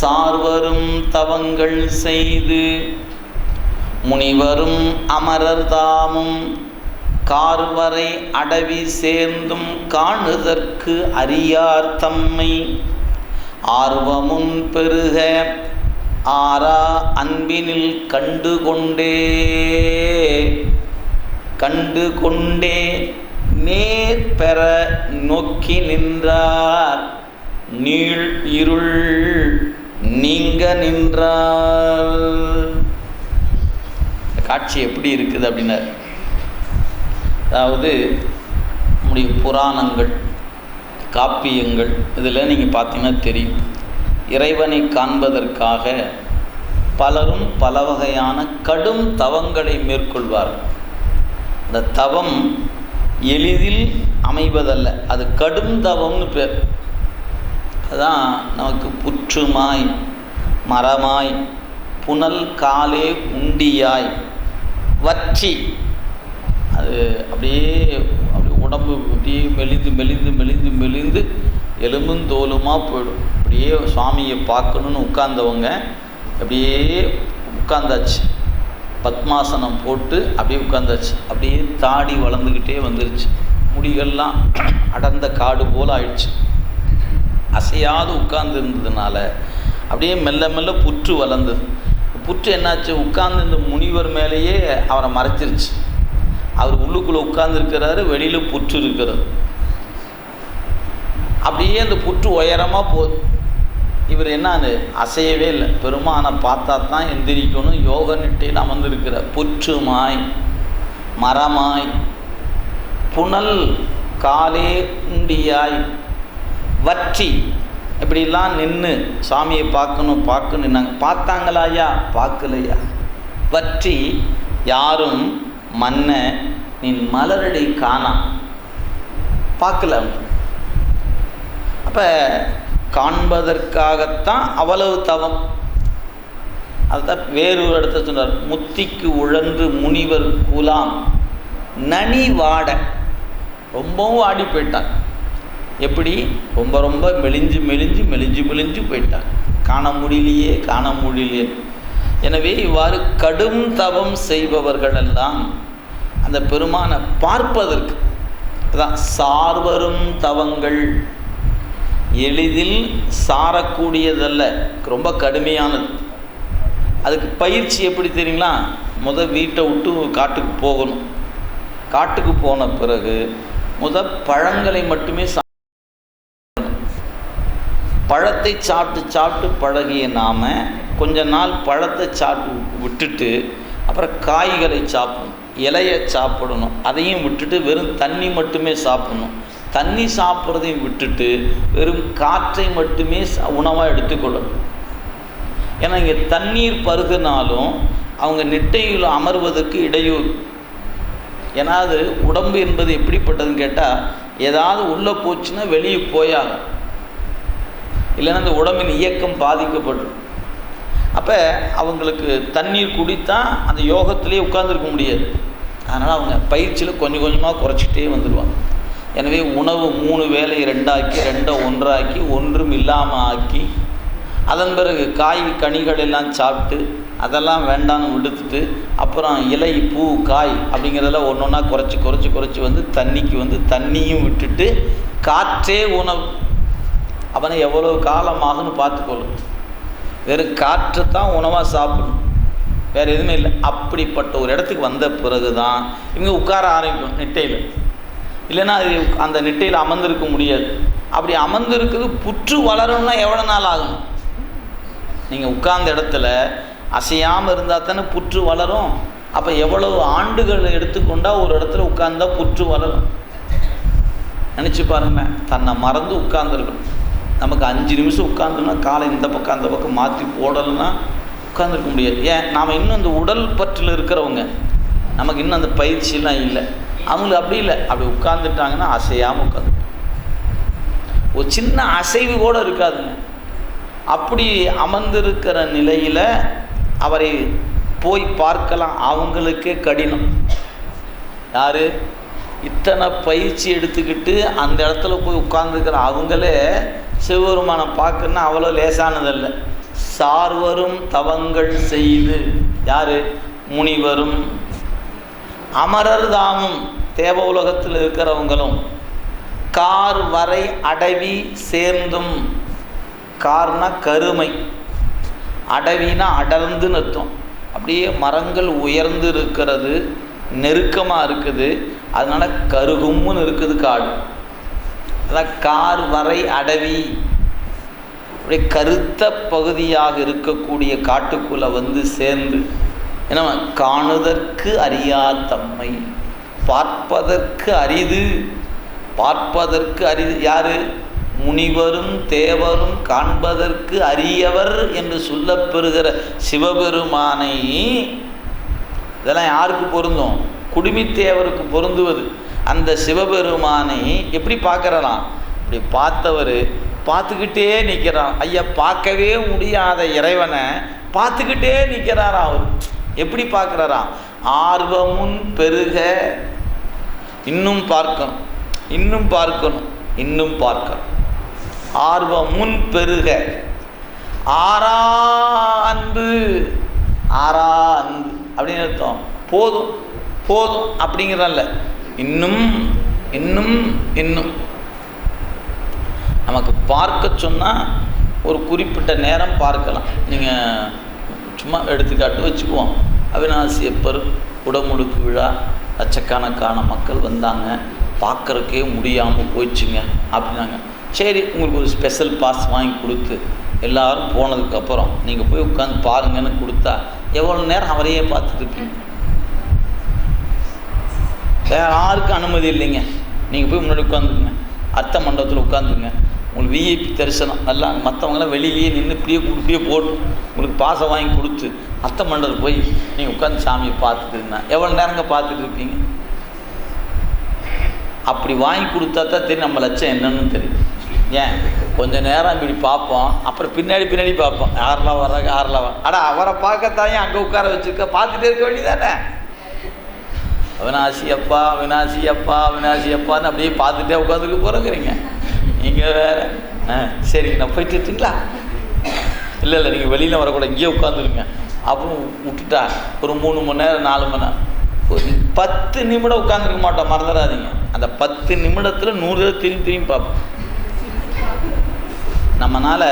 சார்வரும் தவங்கள் செய்து முனிவரும் அமரர் தாமும் கார்வரை அடவி சேர்ந்தும் காணுதற்கு அறியார் தம்மை. ஆர்வமும் பெருக ஆரா அன்பினில் கண்டு கொண்டே கண்டு கொண்டே நேர் பெற நோக்கி நின்றார். நீள் இருள் நீங்க நின்றால். காட்சி எப்படி இருக்குது அப்படின்னார். அதாவது நம்முடைய புராணங்கள் காப்பியங்கள் இதில் நீங்கள் பார்த்தீங்கன்னா தெரியும். இறைவனை காண்பதற்காக பலரும் பல வகையான கடும் தவங்களை மேற்கொள்வார் அந்த தவம் எளிதில் அமைவதல்ல அது கடும் தவம்னு பேர். அதான் நமக்கு புற்றுமாய் மரமாய் புனல் காலே உண்டியாய் வற்றி. அது அப்படியே அப்படியே உடம்பு அப்படியே மெலிந்து மெலிந்து மெலிந்து மெலிந்து எலும்பும் தோலுமாக போயிடும். அப்படியே சுவாமியை பார்க்கணுன்னு உட்கார்ந்தவங்க அப்படியே உட்கார்ந்தாச்சு. பத்மாசனம் போட்டு அப்படியே உட்கார்ந்தாச்சு. அப்படியே தாடி வளர்ந்துக்கிட்டே வந்துருச்சு. முடிகள்லாம் அடர்ந்த காடு போல் ஆயிடுச்சு. அசையாது உட்கார்ந்து இருந்ததுனால அப்படியே மெல்ல மெல்ல புற்று வளர்ந்தது. புற்று என்னாச்சு? உட்கார்ந்து இந்த முனிவர் மேலேயே அவரை மறைச்சிருச்சு. அவர் உள்ளுக்குள்ளே உட்கார்ந்துருக்கிறாரு வெளியில் புற்று இருக்கிறது. அப்படியே அந்த புற்று உயரமாக போகுது. இவர் என்னது அசையவே இல்லை. பெருமானை பார்த்தா தான் எந்திரிக்கணும். யோக நிட்டையில் அமர்ந்திருக்கிற புற்றுமாய் மரமாய் புனல் காலே உண்டியாய் வற்றி. இப்படிலாம் நின்று சாமியை பார்க்கணும் பார்க்கணும் நின்னாங்க. பார்த்தாங்களாயா பார்க்கலையா? வற்றி. யாரும் மன்ன நின் மலரடி காணாம் பார்க்கல அப்போ காண்பதற்காகத்தான் அவ்வளவு தவம். அதுதான் வேறு ஒரு இடத்த சொன்னார் முத்திக்கு உழன்று முனிவர் குலாம் நனி வாட. ரொம்பவும் ஆடி போயிட்டான். எப்படி? ரொம்ப ரொம்ப மெலிஞ்சு மெலிஞ்சு மெலிஞ்சு மெலிஞ்சு போயிட்டான். காண முடியலையே காண முடியலையே. எனவே இவ்வாறு கடும் தவம் செய்பவர்களெல்லாம் அந்த பெருமானை பார்ப்பதற்கு அதான் சார்வரும் தவங்கள். எளிதில் சாரக்கூடியதல்ல ரொம்ப கடுமையானது. அதுக்கு பயிற்சி எப்படி தெரியுங்களா? முத வீட்டை விட்டு காட்டுக்கு போகணும். காட்டுக்கு போன பிறகு முத பழங்களை மட்டுமே சா பழத்தை சாப்பிட்டு சாப்பிட்டு பழகிய நாம் கொஞ்ச நாள் பழத்தை சாப்பிட்டு விட்டுட்டு அப்புறம் காய்களை சாப்பிடணும் இலையை சாப்பிடணும் அதையும் விட்டுட்டு வெறும் தண்ணி மட்டுமே சாப்பிடணும். தண்ணி சாப்பிட்றதையும் விட்டுட்டு வெறும் காற்றை மட்டுமே உணவாக எடுத்துக்கொள்ளணும். ஏன்னா இங்கே தண்ணீர் பருகுனாலும் அவங்க நிட்டையில் அமர்வதற்கு இடையூறு. ஏன்னா அது உடம்பு என்பது எப்படிப்பட்டதுன்னு கேட்டால் ஏதாவது உள்ளே போச்சுன்னா வெளியே போயாகும் இல்லைன்னா அந்த உடம்பின் இயக்கம் பாதிக்கப்படும். அப்போ அவங்களுக்கு தண்ணீர் குடித்தான் அந்த யோகத்திலே உட்கார்ந்துருக்க முடியாது. அதனால் அவங்க பயிற்சியில் கொஞ்சம் கொஞ்சமாக குறைச்சிட்டே வந்துடுவாங்க எனவே உணவு மூணு வேலையை ரெண்டாக்கி ரெண்டை ஒன்றாக்கி ஒன்றும் இல்லாமல் ஆக்கி அதன் பிறகு காய் கனிகள் எல்லாம் சாப்பிட்டு அதெல்லாம் வேண்டான்னு விடுத்துட்டு அப்புறம் இலை பூ காய் அப்படிங்கிறதெல்லாம் ஒன்று ஒன்றா குறைச்சி குறைச்சி குறைச்சி வந்து தண்ணிக்கு வந்து தண்ணியும் விட்டுட்டு காற்றே உணவு அவனை எவ்வளோ காலம் ஆகுன்னு பார்த்துக்கொள்ளும் வெறும் காற்று தான் உணவாக சாப்பிடணும் வேறு எதுவுமே இல்லை. அப்படிப்பட்ட ஒரு இடத்துக்கு வந்த பிறகு தான் இவங்க உட்கார ஆரம்பிக்கும் நெட்டையில். இல்லைன்னா அது அந்த நெட்டையில் அமர்ந்திருக்க முடியாது. அப்படி அமர்ந்திருக்குது புற்று வளரணும்னா எவ்வளோ நாள் ஆகணும் நீங்கள் உட்கார்ந்த இடத்துல அசையாமல் இருந்தால் தானே புற்று வளரும். அப்போ எவ்வளவு ஆண்டுகள் எடுத்துக்கொண்டால் ஒரு இடத்துல உட்கார்ந்தா புற்று வளரும்? நினச்சி பாருங்களேன். தன்னை மறந்து உட்கார்ந்துருக்கணும். நமக்கு அஞ்சு நிமிஷம் உட்காந்துனா காலை இந்த பக்கம் அந்த பக்கம் மாற்றி போடலைன்னா உட்காந்துருக்க முடியாது. ஏன்? நாம் இன்னும் அந்த உடல் பற்றில் இருக்கிறவங்க. நமக்கு இன்னும் அந்த பயிற்சியெல்லாம் இல்லை. அவங்களுக்கு அப்படி இல்லை. அப்படி உட்காந்துட்டாங்கன்னா அசையாமல் உட்காந்து ஒரு சின்ன அசைவு கூட இருக்காதுங்க. அப்படி அமர்ந்திருக்கிற நிலையில் அவரை போய் பார்க்கலாம் அவங்களுக்கே கடினம். யார்? இத்தனை பயிற்சி எடுத்துக்கிட்டு அந்த இடத்துல போய் உட்காந்துருக்கிற அவங்களே சிவபெருமானை பார்க்கணுன்னா அவ்வளோ லேசானதில்லை. சார்வரும் தவங்கள் செய்து யார்? முனிவரும். அமரர் தாமும் தேவ உலகத்தில் இருக்கிறவங்களும் கார் வரை அடவி சேர்ந்தும். கார்னா கருமை. அடவினா அடர்ந்துன்னு அர்த்தம் அப்படியே மரங்கள் உயர்ந்து இருக்கிறது நெருக்கமாக இருக்குது. அதனால் கருகும்னு இருக்குது காடு. அதான் கார் வரை அடவி. அப்படியே கருத்த பகுதியாக இருக்கக்கூடிய காட்டுக்குள்ளே வந்து சேர்ந்து என்ன காணுதற்கு அறியா தம்மை. பார்ப்பதற்கு அரிது. பார்ப்பதற்கு அரிது. யாரு? முனிவரும் தேவரும் காண்பதற்கு அரியவர் என்று சொல்லப்பெறுகிற சிவபெருமானை. இதெல்லாம் யாருக்கு பொருந்தும்? குடுமித்தேவருக்கு பொருந்துவது. அந்த சிவபெருமானை எப்படி பார்க்கறாராம் இப்படி பார்த்தவர் பார்த்துக்கிட்டே நிற்கிறான் ஐயா பார்க்கவே முடியாத இறைவனை பார்த்துக்கிட்டே நிற்கிறாரா அவர்? எப்படி பார்க்குறாராம் ஆர்வமுன் பெருக இன்னும் பார்க்கணும். இன்னும் பார்க்கணும். இன்னும் பார்க்கணும். ஆர்வம் முன் பெருக. ஆறா அன்பு. ஆறா அன்பு. அப்படின்னு அர்த்தம். போதும். போதும் அப்படிங்கிறல்ல. இன்னும் இன்னும் இன்னும். நமக்கு பார்க்க சொன்னால் ஒரு குறிப்பிட்ட நேரம் பார்க்கலாம். நீங்கள் சும்மா எடுத்துக்காட்டு வச்சுக்குவோம். அவினாசி எப்பர் குடமுழுக்கு விழா லட்சக்கணக்கான மக்கள் வந்தாங்க. பார்க்குறக்கே முடியாமல் போயிடுச்சுங்க அப்படின்னாங்க. சரி உங்களுக்கு ஒரு ஸ்பெஷல் பாஸ் வாங்கி கொடுத்து எல்லோரும் போனதுக்கப்புறம் நீங்கள் போய் உட்காந்து பாருங்கன்னு கொடுத்தா எவ்வளோ நேரம் அவரையே பார்த்துட்டு இருப்பீங்க? யாருக்கும் அனுமதி இல்லைங்க. நீங்கள் போய் முன்னாடி உட்காந்துக்குங்க அர்த்த மண்டபத்தில் உட்காந்துங்க உங்களுக்கு விஐபி தரிசனம். நல்லா மற்றவங்களாம் வெளியிலேயே நின்று இப்படியே இப்படியே போட்டு உங்களுக்கு பாசம் வாங்கி கொடுத்து அர்த்த மண்டபத்தில் போய் நீங்கள் உட்காந்து சாமியை பார்த்துட்டு இருந்தேன் எவ்வளோ நேரங்க பார்த்துட்டு இருப்பீங்க? அப்படி வாங்கி கொடுத்தா தான் தெரியும் நம்ம லட்சம் என்னன்னு தெரியும். ஏன்? கொஞ்சம் நேரம் இப்படி பார்ப்போம். அப்புறம் பின்னாடி பின்னாடி பார்ப்போம். யாரெல்லாம் வர்றாங்க யாரெல்லாம் வர அடா அவரை பார்க்கத்தாயும் அங்கே உட்கார வச்சுருக்க. பார்த்துட்டே இருக்க வேண்டியதானே அவினாசி அப்பா அவினாசி அப்பா அவினாசி அப்பான்னு அப்படியே பார்த்துட்டே உட்காந்துட்டு போகிறோங்கிறீங்க நீங்கள் வேறு. ஆ சரிங்க நான் போயிட்டு இல்லை இல்லை நீங்கள் வெளியில் வரக்கூடாது. இங்கேயே உட்காந்துருங்க. அப்புறம் விட்டுட்டா ஒரு மூணு மணி நேரம் நாலு மணி நேரம். ஒரு பத்து நிமிடம் உட்காந்துருக்க மாட்டோம் மறந்துடாதீங்க. அந்த பத்து நிமிடத்தில் நூறு தடவை திரும்பி திரும்பி பார்ப்போம். நம்மளால்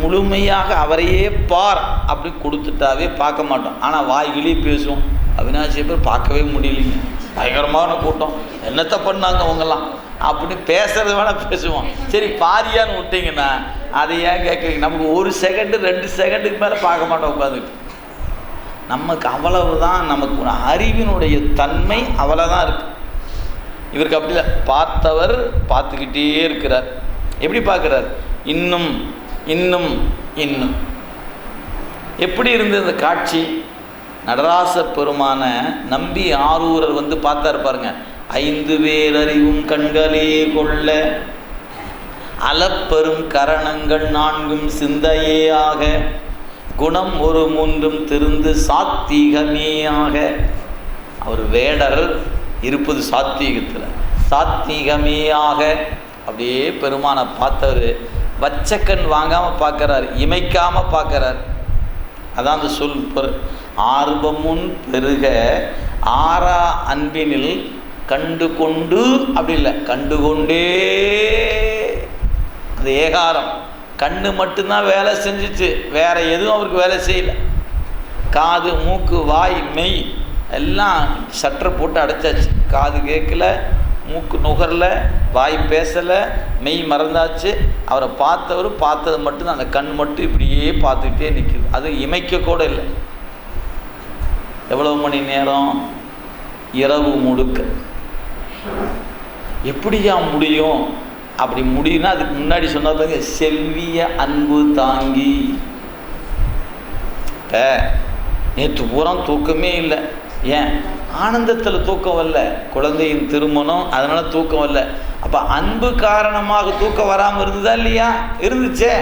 முழுமையாக அவரையே பார் அப்படி கொடுத்துட்டாவே பார்க்க மாட்டோம். ஆனால் வாய்கிலேயே பேசுவோம் அவினாசி பேர் பார்க்கவே முடியலைங்க. பயங்கரமான கூட்டம். என்னத்தை பண்ணாங்க அவங்கெல்லாம்? அப்படின்னு பேசுறது வேணால் பேசுவோம். சரி பாரியான்னு விட்டீங்கன்னா அதை ஏன் கேட்குறீங்க? நமக்கு ஒரு செகண்டு ரெண்டு செகண்டுக்கு மேலே பார்க்க மாட்டோம் உட்காந்துட்டு நமக்கு அவ்வளவு தான் நமக்கு அறிவினுடைய தன்மை அவ்வளோதான் இருக்குது இவருக்கு அப்படி இல்லை. பார்த்தவர் பார்த்துக்கிட்டே இருக்கிறார். எப்படி பார்க்குறார்? இன்னும் இன்னும் இன்னும். எப்படி இருந்தது இந்த காட்சி? நடராச பெருமான நம்பி ஆரூரர் வந்து பார்த்தார் பாருங்க. ஐந்து பேர் அறிவும் கண்களே கொள்ள அலப்பெரும் கரணங்கள் நான்கும் சிந்தையேயாக குணம் ஒரு மூன்றும் திருந்து சாத்திகமேயாக அவர் வேடர் இருப்பது சாத்வீகத்தில் சாத்வீகமேயாக அப்படியே பெருமானை பார்த்தவர் வச்சக்கண் வாங்காமல் பார்க்குறார் இமைக்காமல் பார்க்குறார். அதான் அந்த சொல் ஆர்வமுன் பெருக ஆறா அன்பினில் கண்டு கொண்டு அப்படி இல்லை கண்டு கொண்டே அந்த ஏகாரம். கண்ணு மட்டும்தான் வேலை செஞ்சுச்சு. வேற எதுவும் அவருக்கு வேலை செய்யலை. காது மூக்கு வாய் மெய் எல்லாம் சட்டர் போட்டு அடைச்சாச்சு. காது கேட்கல மூக்கு நுகரல வாய் பேசலை மெய் மறந்தாச்சு. அவரை பார்த்தவர் பார்த்தது மட்டும்தான். அந்த கண் மட்டும் இப்படியே பார்த்துக்கிட்டே நிற்கிது அது இமைக்க கூட இல்லை. எவ்வளவு மணி நேரம் இரவு முழுக்க? எப்படியா முடியும்? அப்படி முடியும்னா அதுக்கு முன்னாடி சொன்ன பிறகு செல்விய அன்பு தாங்கி. இப்போ நேற்று பூரா தூக்கமே இல்லை. ஏன்? ஆனந்தத்தில் தூக்கம் வரல. குழந்தையின் திருமணம் அதனால் தூக்கம் வரல. அப்போ அன்பு காரணமாக தூக்கம் வராமல் இருந்ததா இல்லையா? இருந்துச்சே.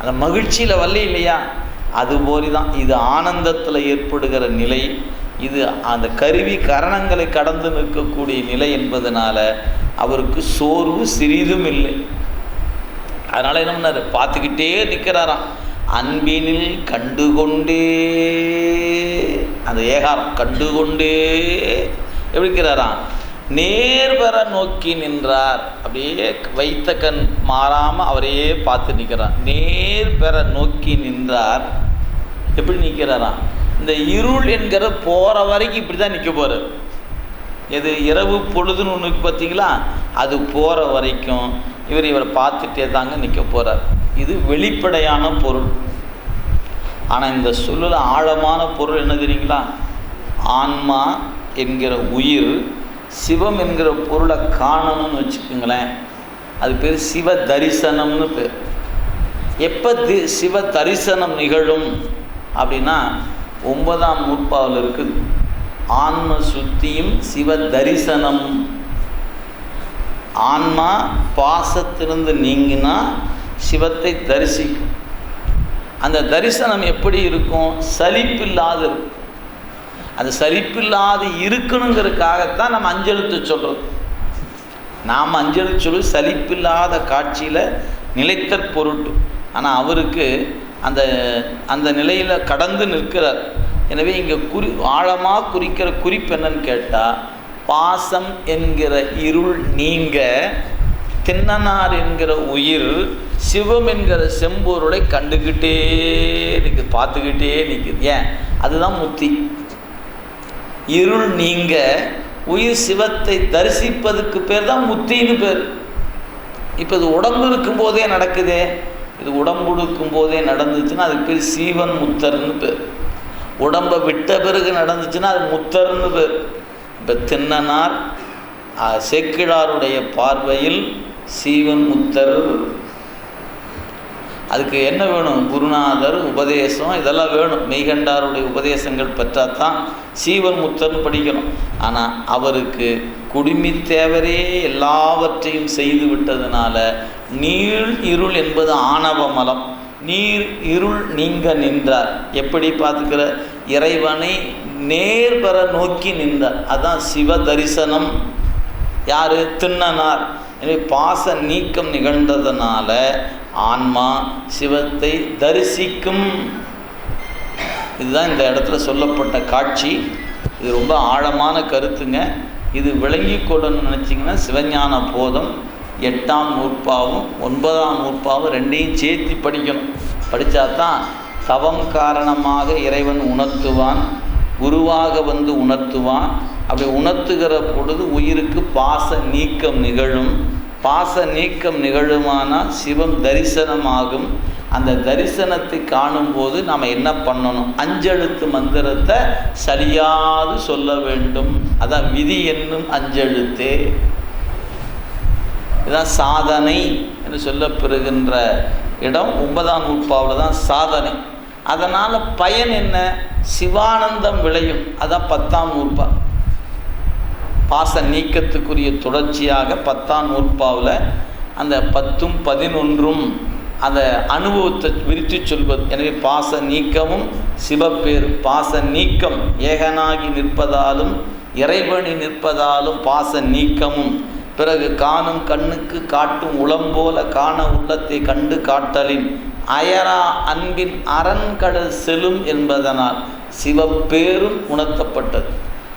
அந்த மகிழ்ச்சியில் வரல இல்லையா? அதுபோலி தான் இது ஆனந்தத்தில் ஏற்படுகிற நிலை இது அந்த கருவி கரணங்களை கடந்து நிற்கக்கூடிய நிலை என்பதனால அவருக்கு சோர்வு சிறிதும் இல்லை. அதனால் என்ன பண்ணார்? பார்த்துக்கிட்டே நிற்கிறாராம். அன்பினில் கண்டுகொண்டே அந்த ஏகாரம் கண்டுகொண்டே எப்படி இருக்கிறாராம்? நேர்வர நோக்கி நின்றார். அப்படியே வைத்த கண் மாறாமல் அவரையே பார்த்து நிற்கிறார். நேர்பெற நோக்கி நின்றார். எப்படி நிற்கிறாராம் இந்த இருள் என்கிற போகிற வரைக்கும் இப்படி தான் நிற்க போகிறார் எது இரவு பொழுதுன்னு ஒன்று பார்த்தீங்களா? அது போகிற வரைக்கும் இவர் இவரை பார்த்துட்டே தாங்க நிற்க போகிறார் இது வெளிப்படையான பொருள். ஆனால் இந்த சொல்லில் ஆழமான பொருள் என்ன தெரியுங்களா? ஆன்மா என்கிற உயிர் சிவம் என்கிற பொருளை காணணும்னு வச்சுக்கோங்களேன். அது பேர் சிவ தரிசனம்னு பேர். எப்போ தி சிவ தரிசனம் நிகழும் அப்படின்னா ஒன்பதாம் நூற்பாவில் இருக்குது. ஆன்ம சுத்தியும் சிவ தரிசனம். ஆன்மா பாசத்திலிருந்து நீங்கினா சிவத்தை தரிசிக்கும். அந்த தரிசனம் எப்படி இருக்கும்? சலிப்பில்லாது இருக்கும். அது சலிப்பில்லாது இருக்கணுங்கிறதுக்காகத்தான் நம்ம அஞ்செழுத்து சொல்கிறோம் நாம் அஞ்செழுத்து சொல்லி சலிப்பில்லாத காட்சியில் நிலைத்தற் பொருட்டு. ஆனால் அவருக்கு அந்த அந்த நிலையில் கடந்து நிற்கிறார். எனவே இங்கே குறி ஆழமாக குறிக்கிற குறிப்பு என்னன்னு கேட்டால் பாசம் என்கிற இருள் நீங்க தின்னனார் என்கிற உயிர் சிவம் என்கிற செம்பொருளை கண்டுக்கிட்டே நிற்குது பார்த்துக்கிட்டே நிற்குது ஏன்? அதுதான் முத்தி. இருள் நீங்க உயிர் சிவத்தை தரிசிப்பதுக்கு பேர் தான் முத்தின்னு பேர். இப்போ இது உடம்பு இருக்கும்போதே நடக்குதே. இது உடம்பு இருக்கும் போதே நடந்துச்சுன்னா அதுக்கு பேர் சீவன் முத்தர்னு பேர். உடம்பை விட்ட பிறகு நடந்துச்சுன்னா அது முத்தர்னு பேர். இப்போ தின்னனார் சேக்கிழாருடைய பார்வையில் சீவன் முத்தர் அதுக்கு என்ன வேணும்? குருநாதர் உபதேசம் இதெல்லாம் வேணும். மெய்கண்டாருடைய உபதேசங்கள் பெற்றாதான் சீவன் முத்தர்னு படிக்கணும். ஆனால் அவருக்கு குடிமி தேவரே எல்லாவற்றையும் செய்து விட்டதுனால நீள் இருள் என்பது ஆணவ மலம். நீர் இருள் நீங்க நின்றார். எப்படி பார்த்துக்கிற இறைவனை நேர்பெற நோக்கி நின்றார். அதான் சிவ தரிசனம் யார்? தின்னனார் எனவே பாச நீக்கம் நிகழ்ந்ததுனால ஆன்மா சிவத்தை தரிசிக்கும். இதுதான் இந்த இடத்துல சொல்லப்பட்ட காட்சி. இது ரொம்ப ஆழமான கருத்துங்க. இது விளங்கி கொள்ளணும்னு நினச்சிங்கன்னா சிவஞான போதம் எட்டாம் நூற்பாவும் ஒன்பதாம் நூற்பாவும் ரெண்டையும் சேர்த்து படிக்கணும். படித்தா தான் தவம் காரணமாக இறைவன் உணர்த்துவான். குருவாக வந்து உணர்த்துவான். அப்படி உணர்த்துகிற பொழுது உயிருக்கு பாச நீக்கம் நிகழும். பாச நீக்கம் நிகழுமானால் சிவம் தரிசனமாகும். அந்த தரிசனத்தை காணும்போது நாம் என்ன பண்ணணும்? அஞ்செழுத்து மந்திரத்தை சரியாது சொல்ல வேண்டும். அதான் விதி என்னும் அஞ்செழுத்தே. இதான் சாதனை என்று சொல்லப்பெறுகின்ற இடம். ஒன்பதாம் நூற்பாவில் தான் சாதனை. அதனால் பயன் என்ன? சிவானந்தம் விளையும். அதான் பத்தாம் நூற்பா. பாச நீக்கத்துக்குரிய தொடர்ச்சியாக பத்தாம் நூற்பாவில் அந்த பத்தும் பதினொன்றும் அந்த அனுபவத்தை விரித்து சொல்வது. எனவே பாச நீக்கமும் சிவப்பேர் பாச நீக்கம் ஏகனாகி நிற்பதாலும் இறைவனி நிற்பதாலும் பாச நீக்கமும். பிறகு காணும் கண்ணுக்கு காட்டும் உளம்போல காண உள்ளத்தை கண்டு காட்டலின். அயரா அன்பின் அரண்கடல் செல்லும் என்பதனால் சிவப்பேரும் உணர்த்தப்பட்டது.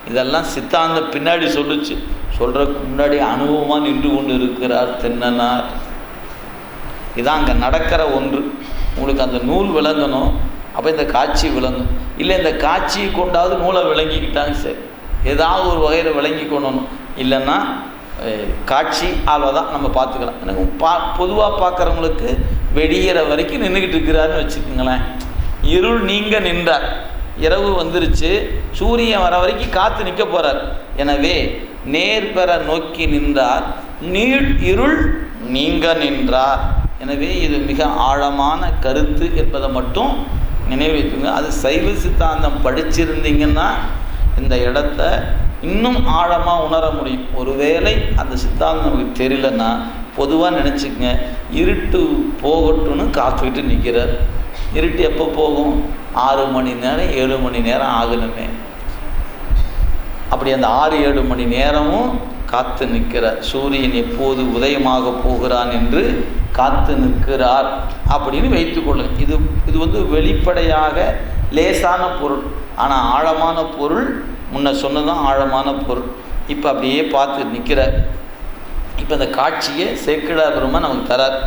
இதெல்லாம் சித்தாந்தம் பின்னாடி சொல்லுச்சு. சொல்கிறதுக்கு முன்னாடி அனுபவமாக நின்று கொண்டு இருக்கிறார் தென்னனார். இதான் அங்கே நடக்கிற ஒன்று. உங்களுக்கு அந்த நூல் விளங்கணும். அப்போ இந்த காட்சி விளங்கும். இல்லை இந்த காட்சியை கொண்டாவது நூலை விளங்கிக்கிட்டாங்க சரி. ஏதாவது ஒரு வகையில் விளங்கி கொள்ளணும் இல்லைன்னா காட்சி காட்சி தான் நம்ம பார்த்துக்கலாம். எனக்கு பா பொதுவாக பார்க்குறவங்களுக்கு வெடிகிற வரைக்கும் நின்றுக்கிட்டு இருக்கிறாருன்னு வச்சுக்கோங்களேன். இருள் நீங்க நின்றார். இரவு வந்துருச்சு. சூரியன் வர வரைக்கும் காத்து நிற்க போகிறார் எனவே நேர்பெற நோக்கி நின்றார். நீள் இருள் நீங்க நின்றார். எனவே இது மிக ஆழமான கருத்து என்பதை மட்டும் நினைவுக்குங்க அது சைவ சித்தாந்தம் படிச்சிருந்தீங்கன்னா இந்த இடத்த இன்னும் ஆழமாக உணர முடியும். ஒருவேளை அந்த சித்தாந்தம் நமக்கு தெரியலன்னா பொதுவாக நினச்சிக்கங்க. இருட்டு போகட்டும்னு காத்துக்கிட்டு நிற்கிறார் இருட்டு எப்போ போகும்? ஆறு மணி நேரம் ஏழு மணி நேரம் ஆகணுமே. அப்படி அந்த ஆறு ஏழு மணி நேரமும் காத்து நிற்கிறார். சூரியன் எப்போது உதயமாக போகிறான் என்று காத்து நிற்கிறார் அப்படின்னு வைத்துக்கொள்ளுங்க இது இது வந்து வெளிப்படையாக லேசான பொருள். ஆனால் ஆழமான பொருள் முன்ன சொன்னதான் ஆழமான பொருள். இப்போ அப்படியே பார்த்து நிற்கிறார். இப்போ இந்த காட்சியை சேக்கிழா பெருமா நமக்கு தரார்.